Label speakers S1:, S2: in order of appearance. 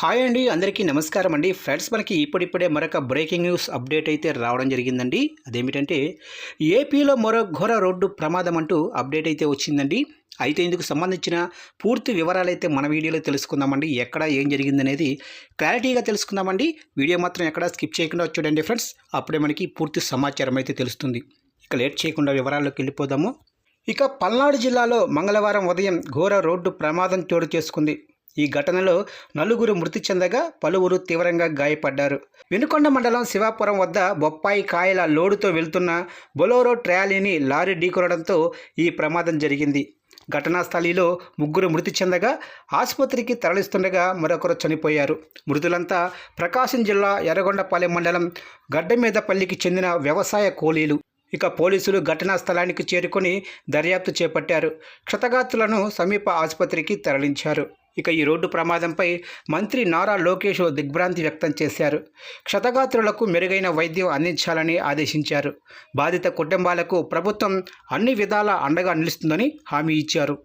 S1: hi అండి అందరికీ నమస్కారం అండి ఫ్రెండ్స్ మనకి ఇప్పుడిప్పుడే మరొక బ్రేకింగ్ న్యూస్ అప్డేట్ అయితే రావడం జరిగిందండి అదేమిటంటే ఏపీలో మరో ఘోర రోడ్డు ప్రమాదం అంటూ అప్డేట్ అయితే వచ్చిందండి అయితే ఇందుకు సంబంధించిన పూర్తి వివరాలు అయితే మన వీడియోలో తెలుసుకుందామండి ఎక్కడ ఏం జరిగిందనేది క్లారిటీగా తెలుసుకుందామండి వీడియో మాత్రం ఎక్కడ స్కిప్ చేయకుండా చూడండి ఫ్రెండ్స్ అప్పుడే మనకి పూర్తి సమాచారం అయితే తెలుస్తుంది ఇక లేట్ చేయకుండా వివరాల్లోకి వెళ్ళిపోదాము ఇక పల్నాడు జిల్లాలో మంగళవారం ఉదయం ఘోర రోడ్డు ప్రమాదం చోటు చేసుకుంది ఈ ఘటనలో నలుగురు మృతి చెందగా పలువురు తీవ్రంగా గాయపడ్డారు వెనుకొండ మండలం శివాపురం వద్ద బొప్పాయి కాయల లోడుతో వెళ్తున్న బొలోరో ట్రాలీని లారీ ఢీకొనడంతో ఈ ప్రమాదం జరిగింది ఘటనా స్థలిలో ముగ్గురు మృతి చెందగా ఆసుపత్రికి తరలిస్తుండగా మరొకరు చనిపోయారు మృతులంతా ప్రకాశం జిల్లా ఎర్రగొండపాలెం మండలం గడ్డమీదపల్లికి చెందిన వ్యవసాయ కూలీలు ఇక పోలీసులు ఘటనా స్థలానికి చేరుకొని దర్యాప్తు చేపట్టారు క్షతగాత్రులను సమీప ఆసుపత్రికి తరలించారు ఇక ఈ రోడ్డు ప్రమాదంపై మంత్రి నారా లోకేష్ దిగ్భ్రాంతి వ్యక్తం చేశారు క్షతగాత్రులకు మెరుగైన వైద్యం అందించాలని ఆదేశించారు బాధిత కుటుంబాలకు ప్రభుత్వం అన్ని విధాల అండగా నిలుస్తుందని హామీ ఇచ్చారు